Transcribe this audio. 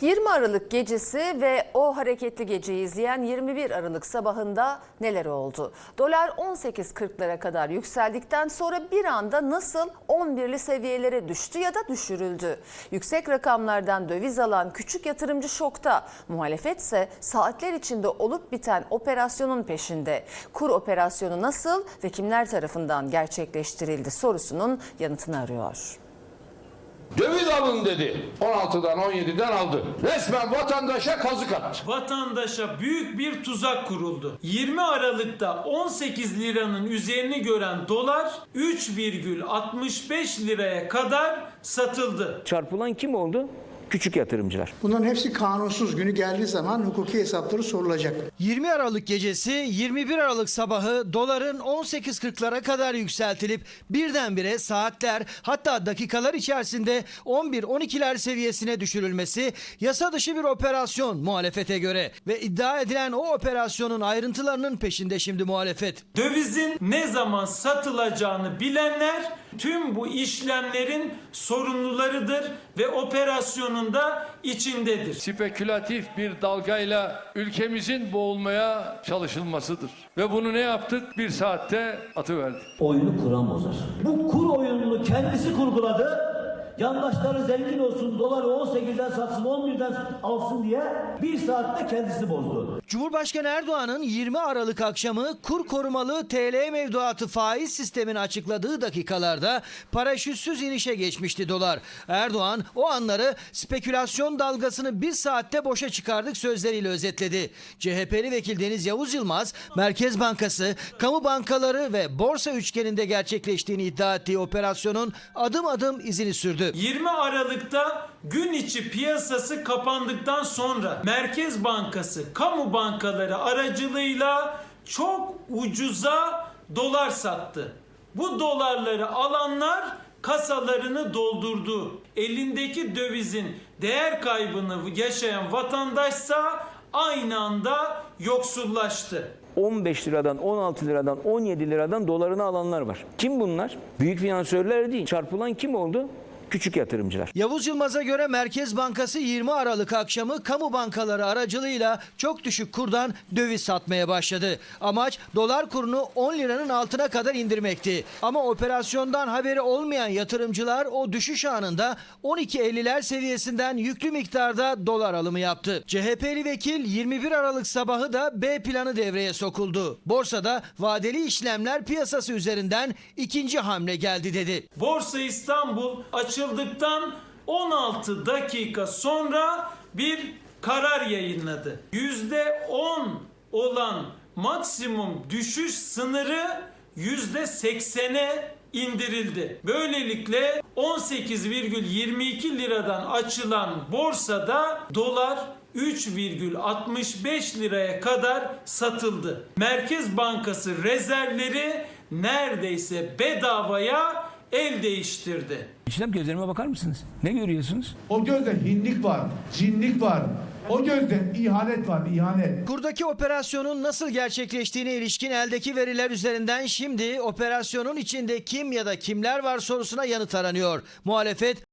20 Aralık gecesi ve o hareketli geceyi izleyen 21 Aralık sabahında neler oldu? Dolar 18.40'lara kadar yükseldikten sonra bir anda nasıl 11'li seviyelere düştü ya da düşürüldü? Yüksek rakamlardan döviz alan küçük yatırımcı şokta. Muhalefet ise saatler içinde olup biten operasyonun peşinde. Kur operasyonu nasıl ve kimler tarafından gerçekleştirildi sorusunun yanıtını arıyor. Döviz alın dedi. 16'dan 17'den aldı. Resmen vatandaşa kazık attı. vatandaşa büyük bir tuzak kuruldu. 20 Aralık'ta 18 liranın üzerini gören dolar 3,65 liraya kadar satıldı. Çarpılan kim oldu? Küçük yatırımcılar. Bunların hepsi kanunsuz. Günü geldiği zaman hukuki hesapları sorulacak. 20 Aralık gecesi 21 Aralık sabahı doların 18.40'lara kadar yükseltilip birdenbire saatler hatta dakikalar içerisinde 11-12'ler seviyesine düşürülmesi yasa dışı bir operasyon muhalefete göre ve iddia edilen o operasyonun ayrıntılarının peşinde şimdi muhalefet. Dövizin ne zaman satılacağını bilenler tüm bu işlemlerin sorumlularıdır ve operasyonun da içindedir. spekülatif bir dalgayla ülkemizin boğulmaya çalışılmasıdır. Ve bunu ne yaptık? Bir saatte atıverdik. oyunu kuran bozar. Bu kur oyununu kendisi kurguladı. Yandaşları zengin olsun, doları 18'den satsın, 11'den alsın diye bir saatte kendisi bozdu. Cumhurbaşkanı Erdoğan'ın 20 Aralık akşamı kur korumalı TL mevduatı faiz sistemini açıkladığı dakikalarda paraşütsüz inişe geçmişti dolar. Erdoğan o anları spekülasyon dalgasını bir saatte boşa çıkardık sözleriyle özetledi. CHP'li vekil Deniz Yavuz Yılmaz, Merkez Bankası, kamu bankaları ve borsa üçgeninde gerçekleştiğini iddia ettiği operasyonun adım adım izini sürdü. 20 Aralık'ta gün içi piyasası kapandıktan sonra Merkez Bankası kamu bankaları aracılığıyla çok ucuza dolar sattı. Bu dolarları alanlar kasalarını doldurdu. Elindeki dövizin değer kaybını yaşayan vatandaşsa aynı anda yoksullaştı. 15 liradan, 16 liradan, 17 liradan dolarını alanlar var. Kim bunlar? Büyük finansörler değil. Çarpılan kim oldu? Küçük yatırımcılar. Yavuz Yılmaz'a göre Merkez Bankası 20 Aralık akşamı kamu bankaları aracılığıyla çok düşük kurdan döviz satmaya başladı. Amaç dolar kurunu 10 liranın altına kadar indirmekti. Ama operasyondan haberi olmayan yatırımcılar o düşüş anında 12.50'ler seviyesinden yüklü miktarda dolar alımı yaptı. CHP'li vekil 21 Aralık sabahı da B planı devreye sokuldu. Borsada vadeli işlemler piyasası üzerinden ikinci hamle geldi dedi. Borsa İstanbul açıldıktan 16 dakika sonra bir karar yayınladı. %10 olan maksimum düşüş sınırı %80'e indirildi. Böylelikle 18,22 liradan açılan borsada dolar 3,65 liraya kadar satıldı. Merkez Bankası rezervleri neredeyse bedavaya el değiştirdi. İçinem gözlerime bakar mısınız? Ne görüyorsunuz? O gözde hinlik var, cinlik var. O gözde ihanet var, ihanet. Kurdaki operasyonun nasıl gerçekleştiğine ilişkin eldeki veriler üzerinden şimdi operasyonun içinde kim ya da kimler var sorusuna yanıt aranıyor. Muhalefet